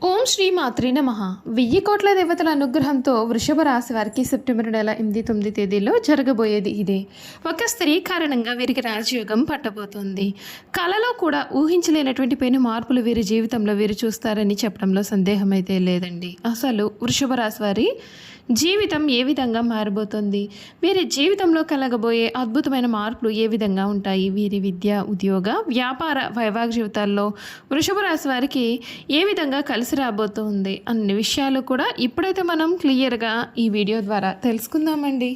Oh. ఓం శ్రీ మాత్రి నమ. వెయ్యి కోట్ల దేవతల అనుగ్రహంతో వృషభ రాశి వారికి సెప్టెంబర్ నెల ఎనిమిది తొమ్మిది తేదీలో జరగబోయేది ఇదే. ఒక స్త్రీ కారణంగా వీరికి రాజయోగం పట్టబోతుంది. కళలో కూడా ఊహించలేనటువంటి పెను మార్పులు వీరి జీవితంలో వీరు చూస్తారని చెప్పడంలో సందేహం అయితే లేదండి. అసలు వృషభ రాశి వారి జీవితం ఏ విధంగా మారబోతుంది? వీరి జీవితంలో కలగబోయే అద్భుతమైన మార్పులు ఏ విధంగా ఉంటాయి? వీరి విద్య ఉద్యోగ వ్యాపార వైవాహిక జీవితాల్లో వృషభ రాశి వారికి ఏ విధంగా కలిసి రాబోతుంది అన్ని విషయాలు కూడా ఇప్పుడైతే మనం క్లియర్గా ఈ వీడియో ద్వారా తెలుసుకుందామండి.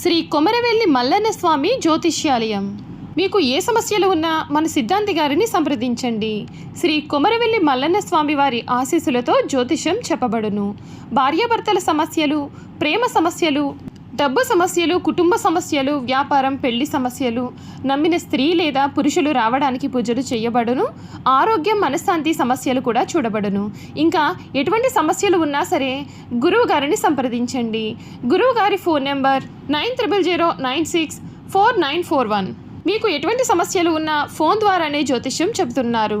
శ్రీ కొమరవెల్లి మల్లన్న స్వామి జ్యోతిష్యాలయం. మీకు ఏ సమస్యలు ఉన్నా మన సిద్ధాంతి గారిని సంప్రదించండి. శ్రీ కొమరవెల్లి మల్లన్న స్వామి వారి ఆశీస్సులతో జ్యోతిషం చెప్పబడును. భార్యాభర్తల సమస్యలు ప్రేమ సమస్యలు డబ్బు సమస్యలు కుటుంబ సమస్యలు వ్యాపారం పెళ్ళి సమస్యలు నమ్మిన స్త్రీ లేదా పురుషులు రావడానికి పూజలు చేయబడును ఆరోగ్యం మనశ్శాంతి సమస్యలు కూడా చూడబడును. ఇంకా ఎటువంటి సమస్యలు ఉన్నా సరే గురువు గారిని సంప్రదించండి. గురువు గారి phone number nine triple zero nine six four nine four one. మీకు ఎటువంటి సమస్యలు ఉన్నా ఫోన్ ద్వారానే జ్యోతిష్యం చెబుతున్నారు.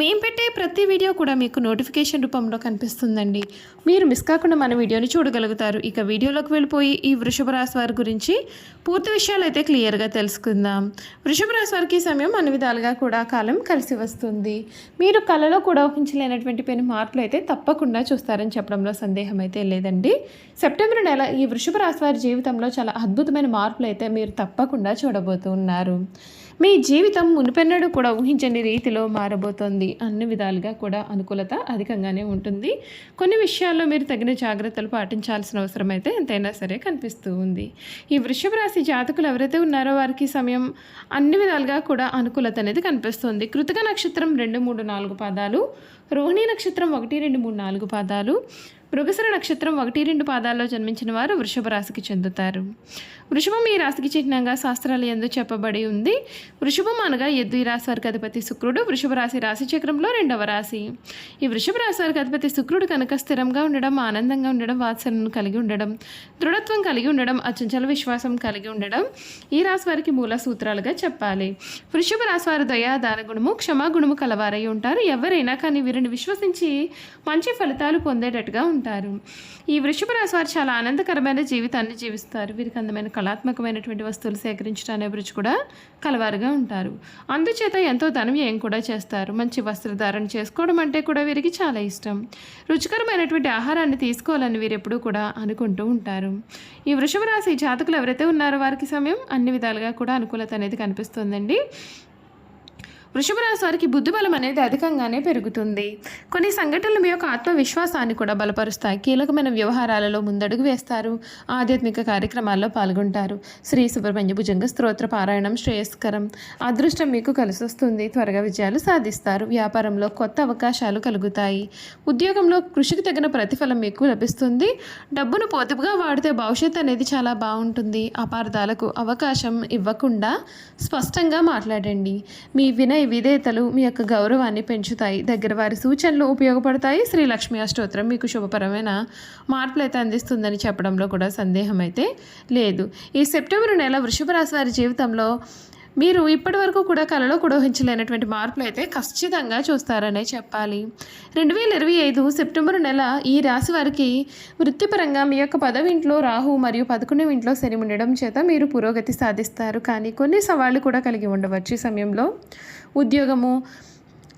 మేము పెట్టే ప్రతి వీడియో కూడా మీకు నోటిఫికేషన్ రూపంలో కనిపిస్తుందండి. మీరు మిస్ కాకుండా మన వీడియోని చూడగలుగుతారు. ఇక వీడియోలోకి వెళ్ళిపోయి ఈ వృషభ రాశి వారి గురించి పూర్తి విషయాలు అయితే క్లియర్గా తెలుసుకుందాం. వృషభ రాశి వారికి సమయం అన్ని విధాలుగా కూడా కాలం కలిసి వస్తుంది. మీరు కళలో కూడా ఊహించలేనటువంటి పెను మార్పులు అయితే తప్పకుండా చూస్తారని చెప్పడంలో సందేహం అయితే లేదండి. సెప్టెంబర్ నెల ఈ వృషభ రాశి వారి జీవితంలో చాలా అద్భుతమైన మార్పులు అయితే మీరు తప్పకుండా చూడబోతున్నారు. మీ జీవితం మునిపెన్నడూ కూడా ఊహించని రీతిలో మారబోతోంది. అన్ని విధాలుగా కూడా అనుకూలత అధికంగానే ఉంటుంది. కొన్ని విషయాల్లో మీరు తగిన జాగ్రత్తలు పాటించాల్సిన అవసరం అయితే ఎంతైనా సరే కనిపిస్తూ ఉంది. ఈ వృషభ రాశి జాతకులు ఎవరైతే ఉన్నారో వారికి సమయం అన్ని విధాలుగా కూడా అనుకూలత అనేది కనిపిస్తుంది. కృతిక నక్షత్రం రెండు మూడు నాలుగు పాదాలు. రోహిణి నక్షత్రం ఒకటి రెండు మూడు నాలుగు పాదాలు. మృగసర నక్షత్రం ఒకటి రెండు పాదాల్లో జన్మించిన వారు వృషభ రాశికి చెందుతారు. వృషభం ఈ రాశికి చిహ్నంగా శాస్త్రాలు ఎందు చెప్పబడి ఉంది. వృషభం అనగా ఎద్దు ఈ రాశి వారికి అధిపతి శుక్రుడు. వృషభ రాశి రాశి చక్రంలో రెండవ రాశి. ఈ వృషభ రాశి వారికి అధిపతి శుక్రుడు కనుక స్థిరంగా ఉండడం ఆనందంగా ఉండడం వాత్సలను కలిగి ఉండడం దృఢత్వం కలిగి ఉండడం అచంచల విశ్వాసం కలిగి ఉండడం ఈ రాశి వారికి మూల సూత్రాలుగా చెప్పాలి. వృషభ రాశి వారు దయా దాన గుణము క్షమా గుణము కలవారై ఉంటారు. ఎవరైనా కానీ వీరిని విశ్వసించి మంచి ఫలితాలు పొందేటట్టుగా ఉంటారు. ఈ వృషభ రాశి వారు చాలా ఆనందకరమైన జీవితాన్ని జీవిస్తారు. వీరికి అందమైన కళాత్మకమైనటువంటి వస్తువులు సేకరించడం అనే అభిరుచి కూడా కలవారుగా ఉంటారు. అందుచేత ఎంతో ధనం వ్యయం కూడా చేస్తారు. మంచి వస్త్రధారణ చేసుకోవడం అంటే కూడా వీరికి చాలా ఇష్టం. రుచికరమైనటువంటి ఆహారాన్ని తీసుకోవాలని వీరు ఎప్పుడూ కూడా అనుకుంటూ ఉంటారు. ఈ వృషభ రాశి జాతకులు ఎవరైతే ఉన్నారో వారికి సమయం అన్ని విధాలుగా కూడా అనుకూలత అనేది కనిపిస్తుందండి. వృషభ రాశి వారికి బుద్ధిబలం అనేది అధికంగానే పెరుగుతుంది. కొన్ని సంఘటనలు మీ యొక్క ఆత్మవిశ్వాసాన్ని కూడా బలపరుస్తాయి. కీలకమైన వ్యవహారాలలో ముందడుగు వేస్తారు. ఆధ్యాత్మిక కార్యక్రమాల్లో పాల్గొంటారు. శ్రీ సుబ్రహ్మణ్య భుజంగ స్తోత్ర పారాయణం శ్రేయస్కరం. అదృష్టం మీకు కలిసి వస్తుంది త్వరగా విజయాలు సాధిస్తారు. వ్యాపారంలో కొత్త అవకాశాలు కలుగుతాయి. ఉద్యోగంలో కృషికి తగిన ప్రతిఫలం మీకు లభిస్తుంది. డబ్బును పొదుపుగా వాడితే భవిష్యత్తు అనేది చాలా బాగుంటుంది. అపార్థాలకు అవకాశం ఇవ్వకుండా స్పష్టంగా మాట్లాడండి. మీ వినయ విధేయతలు మీ యొక్క గౌరవాన్ని పెంచుతాయి. దగ్గర వారి సూచనలు ఉపయోగపడతాయి. శ్రీ లక్ష్మీ అష్టోత్తరం మీకు శుభపరమైన మార్పులు అయితే అందిస్తుందని చెప్పడంలో కూడా సందేహం అయితే లేదు. ఈ సెప్టెంబర్ నెల వృషభ రాశి వారి జీవితంలో మీరు ఇప్పటి వరకు కూడా కలలో కుడోహించలేనటువంటి మార్పులు అయితే ఖచ్చితంగా చూస్తారనే చెప్పాలి. రెండు వేల ఇరవై ఐదు సెప్టెంబర్ నెల ఈ రాశి వారికి వృత్తిపరంగా మీ యొక్క పదవింట్లో రాహు మరియు పదకొండవ ఇంట్లో శని ఉండడం చేత మీరు పురోగతి సాధిస్తారు. కానీ కొన్ని సవాళ్ళు కూడా కలిగి ఉండవచ్చు ఈ సమయంలో. ఉద్యోగము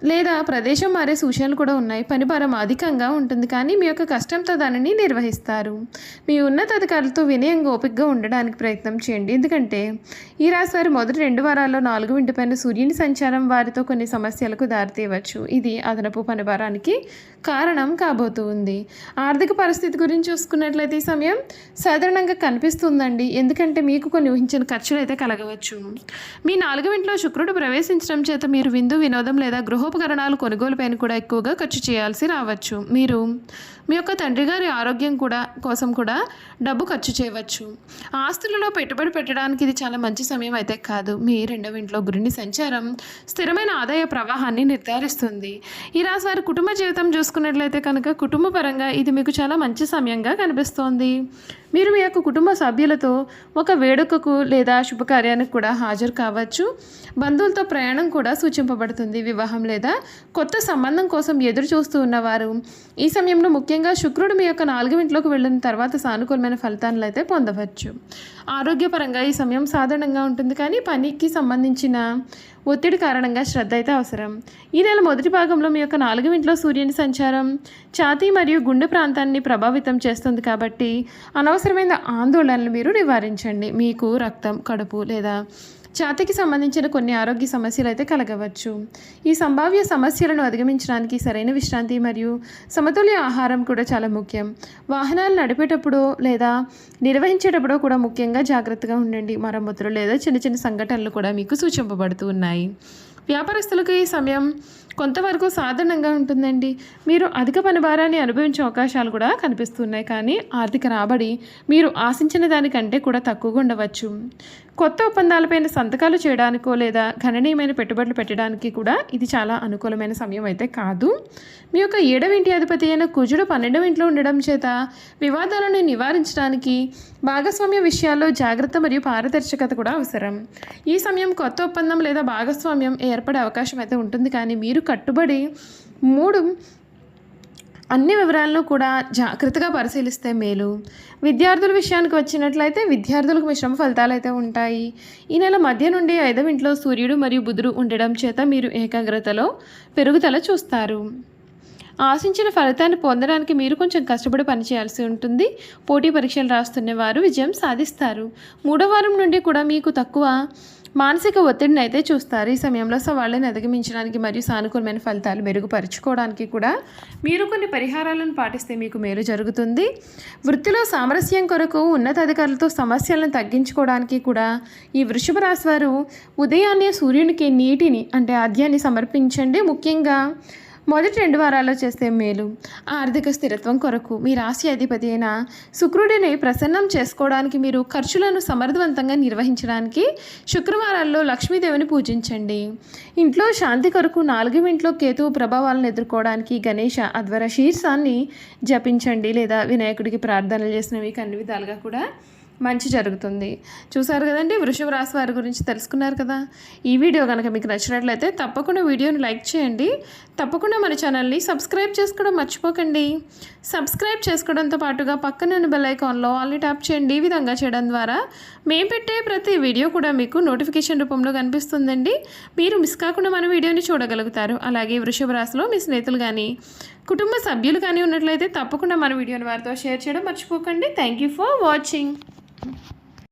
లేదా ప్రదేశం మారే సూచనలు కూడా ఉన్నాయి. పనిభారం అధికంగా ఉంటుంది. కానీ మీ యొక్క కష్టంతో దానిని నిర్వహిస్తారు. మీ ఉన్నతాధికారులతో వినయంగా ఓపికగా ఉండడానికి ప్రయత్నం చేయండి. ఎందుకంటే ఈ రాశి వారి మొదటి రెండు వారాల్లో నాలుగు ఇంటిపైన సూర్యుని సంచారం వారితో కొన్ని సమస్యలకు దారితీయవచ్చు. ఇది అదనపు పనిభారానికి కారణం కాబోతుంది. ఆర్థిక పరిస్థితి గురించి చూసుకున్నట్లయితే ఈ సమయం సాధారణంగా కనిపిస్తుందండి. ఎందుకంటే మీకు కొన్ని ఊహించిన ఖర్చులు అయితే కలగవచ్చు. మీ నాలుగు ఇంట్లో శుక్రుడు ప్రవేశించడం చేత మీరు విందు వినోదం లేదా గృహ గృహోపకరణాలు కొనుగోలుపైన కూడా ఎక్కువగా ఖర్చు చేయాల్సి రావచ్చు. మీరు మీ యొక్క తండ్రి గారి ఆరోగ్యం కూడా కోసం కూడా డబ్బు ఖర్చు చేయవచ్చు. ఆస్తులలో పెట్టుబడి పెట్టడానికి ఇది చాలా మంచి సమయం అయితే కాదు. మీ రెండవ ఇంట్లో గురిని సంచారం స్థిరమైన ఆదాయ ప్రవాహాన్ని నిర్ధారిస్తుంది. ఈ రాశి వారి కుటుంబ జీవితం చూసుకున్నట్లయితే కనుక కుటుంబ పరంగా ఇది మీకు చాలా మంచి సమయంగా కనిపిస్తోంది. మీరు మీ యొక్క కుటుంబ సభ్యులతో ఒక వేడుకకు లేదా శుభకార్యానికి కూడా హాజరు కావచ్చు. బంధువులతో ప్రయాణం కూడా సూచింపబడుతుంది. వివాహం లేదా కొత్త సంబంధం కోసం ఎదురు చూస్తూ ఉన్నవారు ఈ సమయంలో ముఖ్యంగా ముఖ్యంగా శుక్రుడు మీ యొక్క నాలుగు ఇంట్లోకి వెళ్ళిన తర్వాత సానుకూలమైన ఫలితాలను అయితే పొందవచ్చు. ఆరోగ్యపరంగా ఈ సమయం సాధారణంగా ఉంటుంది కానీ పనికి సంబంధించిన ఒత్తిడి కారణంగా శ్రద్ధ అయితే అవసరం. ఈ నెల మొదటి భాగంలో మీ యొక్క నాలుగు ఇంట్లో సూర్యుని సంచారం ఛాతీ మరియు గుండె ప్రాంతాన్ని ప్రభావితం చేస్తుంది కాబట్టి అనవసరమైన ఆందోళనలు మీరు నివారించండి. మీకు రక్తం కడుపు లేదా ఛాతీకి సంబంధించిన కొన్ని ఆరోగ్య సమస్యలు అయితే కలగవచ్చు. ఈ సంభావ్య సమస్యలను అధిగమించడానికి సరైన విశ్రాంతి మరియు సమతుల్య ఆహారం కూడా చాలా ముఖ్యం. వాహనాలు నడిపేటప్పుడు లేదా నిర్వహించేటప్పుడు కూడా ముఖ్యంగా జాగ్రత్తగా ఉండండి. మరమ్మతులు లేదా చిన్న చిన్న సంఘటనలు కూడా మీకు సూచింపబడుతూ ఉన్నాయి. వ్యాపారస్తులకు ఈ సమయం కొంతవరకు సాధారణంగా ఉంటుందండి. మీరు అధిక పని భారాన్ని అనుభవించే అవకాశాలు కూడా కనిపిస్తున్నాయి. కానీ ఆర్థిక రాబడి మీరు ఆశించిన దానికంటే కూడా తక్కువగా ఉండవచ్చు. కొత్త ఒప్పందాలపైన సంతకాలు చేయడానికో లేదా గణనీయమైన పెట్టుబడులు పెట్టడానికి కూడా ఇది చాలా అనుకూలమైన సమయం అయితే కాదు. మీ యొక్క ఏడవ ఇంటి అధిపతి అయిన కుజుడు పన్నెండవ ఇంట్లో ఉండడం చేత వివాదాలను నివారించడానికి భాగస్వామ్య విషయాల్లో జాగ్రత్త మరియు పారదర్శకత కూడా అవసరం. ఈ సమయం కొత్త ఒప్పందం లేదా భాగస్వామ్యం ఏ ఏర్పడే అవకాశం అయితే ఉంటుంది. కానీ మీరు కట్టుబడి మూడు అన్ని వివరాలను కూడా జాగ్రత్తగా పరిశీలిస్తే మేలు. విద్యార్థుల విషయానికి వచ్చినట్లయితే విద్యార్థులకు మిశ్రమ ఫలితాలు అయితే ఉంటాయి. ఈ నెల మధ్య నుండి ఐదవ ఇంట్లో సూర్యుడు మరియు బుధుడు ఉండడం చేత మీరు ఏకాగ్రతలో పెరుగుదల చూస్తారు. ఆశించిన ఫలితాన్ని పొందడానికి మీరు కొంచెం కష్టపడి పనిచేయాల్సి ఉంటుంది. పోటీ పరీక్షలు రాస్తున్న వారు విజయం సాధిస్తారు. మూడో వారం నుండి కూడా మీకు తక్కువ మానసిక ఒత్తిడిని అయితే చూస్తారు. ఈ సమయంలో సవాళ్ళని అధిగమించడానికి మరియు సానుకూలమైన ఫలితాలు మెరుగుపరుచుకోవడానికి కూడా మీరు కొన్ని పరిహారాలను పాటిస్తే మీకు మేలు జరుగుతుంది. వృత్తిలో సామరస్యం కొరకు ఉన్నతాధికారులతో సమస్యలను తగ్గించుకోవడానికి కూడా ఈ వృషభ రాశి వారు ఉదయాన్నే సూర్యునికి నీటిని అంటే ఆద్యాన్ని సమర్పించండి. ముఖ్యంగా మొదటి రెండు వారాల్లో చేస్తే మేలు ఆర్థిక స్థిరత్వం కొరకు మీ రాశి అధిపతి అయిన శుక్రుడిని ప్రసన్నం చేసుకోవడానికి మీరు ఖర్చులను సమర్థవంతంగా నిర్వహించడానికి శుక్రవారాల్లో లక్ష్మీదేవిని పూజించండి. ఇంట్లో శాంతి కొరకు నాలుగు ఇంట్లో కేతువు ప్రభావాలను ఎదుర్కోవడానికి గణేష అధ్వర శీర్షాన్ని జపించండి లేదా వినాయకుడికి ప్రార్థనలు చేసినవి అన్ని విధాలుగా కూడా మంచి జరుగుతుంది. చూసారు కదండి? వృషభ రాశి వారి గురించి తెలుసుకున్నారు కదా? ఈ వీడియో కనుక మీకు నచ్చినట్లయితే తప్పకుండా వీడియోని లైక్ చేయండి. తప్పకుండా మన ఛానల్ని సబ్స్క్రైబ్ చేసుకోవడం మర్చిపోకండి. సబ్స్క్రైబ్ చేసుకోవడంతో పాటుగా పక్కనున్న బెల్ ఐకాన్లో ఆల్ని ట్యాప్ చేయండి. ఈ విధంగా చేయడం ద్వారా మేము పెట్టే ప్రతి వీడియో కూడా మీకు నోటిఫికేషన్ రూపంలో కనిపిస్తుందండి. మీరు మిస్ కాకుండా మన వీడియోని చూడగలుగుతారు. అలాగే వృషభ రాశిలో మీ స్నేహితులు కానీ కుటుంబ సభ్యులు కానీ ఉన్నట్లయితే తప్పకుండా మన వీడియోని వారితో షేర్ చేయడం మర్చిపోకండి. Thank you for watching. Mm-hmm.